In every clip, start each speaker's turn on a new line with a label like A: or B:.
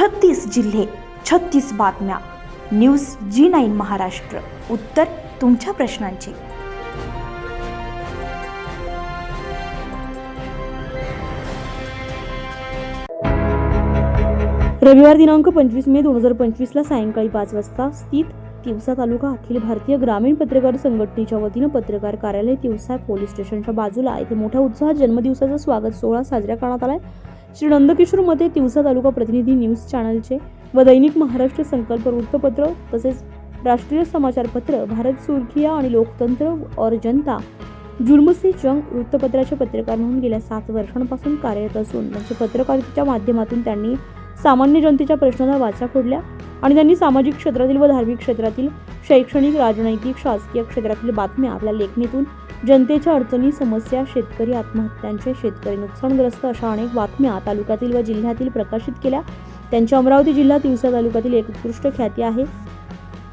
A: छत्तीस जिल्हे छत्तीस बातम्या. News G nine Maharashtra. उत्तर तुमच्या प्रश्नांची.
B: रविवार दिनांक पंचवीस मे दोन हजार पंचवीसला सायंकाळी पाच वाजता स्थित तिवसा तालुका अखिल भारतीय ग्रामीण पत्रकार संघटनेच्या वतीनं पत्रकार कार्यालय तिवसा पोलीस स्टेशनच्या बाजूला येथे मोठ्या उत्साहात जन्मदिवसाचा स्वागत सोहळा साजरा करण्यात आलाय. श्री नंदकिशोरमध्ये तिवसा तालुका प्रतिनिधी न्यूज चॅनलचे व दैनिक महाराष्ट्र संकल्प वृत्तपत्र तसेच राष्ट्रीय समाचारपत्र भारत सुरखिया आणि लोकतंत्र और जनता जुर्मसे जंग वृत्तपत्राचे पत्रकार म्हणून गेल्या सात वर्षांपासून कार्यरत असून त्यांच्या पत्रकारितेच्या माध्यमातून त्यांनी सामान्य जनतेच्या प्रश्नांना वाचा फोडल्या आणि त्यांनी सामाजिक क्षेत्रातील व धार्मिक क्षेत्रातील शैक्षणिक राजनैतिक शासकीय क्षेत्रातील बातम्या आपल्या लेखणीतून जनतेच्या अडचणी समस्या शेतकरी आत्महत्यांचे शेतकरी नुकसानग्रस्त अशा अनेक बातम्या तालुक्यातील व जिल्ह्यातील प्रकाशित केल्या. त्यांच्या अमरावती जिल्हा तिवसा तालुक्यातील एक उत्कृष्ट ख्याती आहे.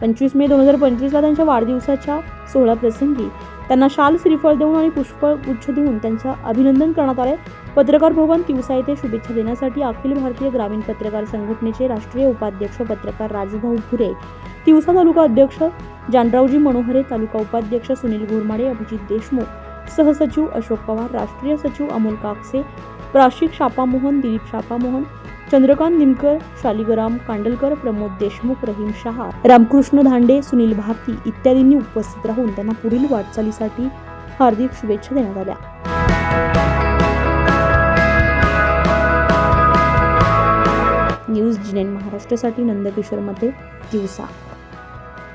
B: पंचवीस मे दोन हजार पंचवीसला त्यांच्या वाढदिवसाच्या सोहळ्याप्रसंगी त्यांना शाल श्रीफळ देऊन आणि पुष्पगुच्छ देऊन त्यांचं अभिनंदन करण्यात आले पत्रकार भवन तिवसा येथे शुभेच्छा देण्यासाठी अखिल भारतीय ग्रामीण पत्रकार संघटनेचे राष्ट्रीय उपाध्यक्ष पत्रकार राजूभाऊ भुरे तिवसा तालुका अध्यक्ष जानरावजी मनोहरे तालुका उपाध्यक्ष सुनील गुरमाडे अभिजित देशमुख सहसचिव अशोक पवार राष्ट्रीय सचिव अमोल काकसे प्राशिक शापामोहन दिलीप शापामोहन चंद्रकांत निमकर शालिगराम कांडलकर प्रमोद देशमुख रहीम शहा रामकृष्ण धांडे सुनील भारती इत्यादींनी उपस्थित राहून त्यांना पुढील वाटचालीसाठी हार्दिक शुभेच्छा देण्यात आल्या. न्यूज जिनेन महाराष्ट्रासाठी नंदकिशोरमध्ये दिवसा.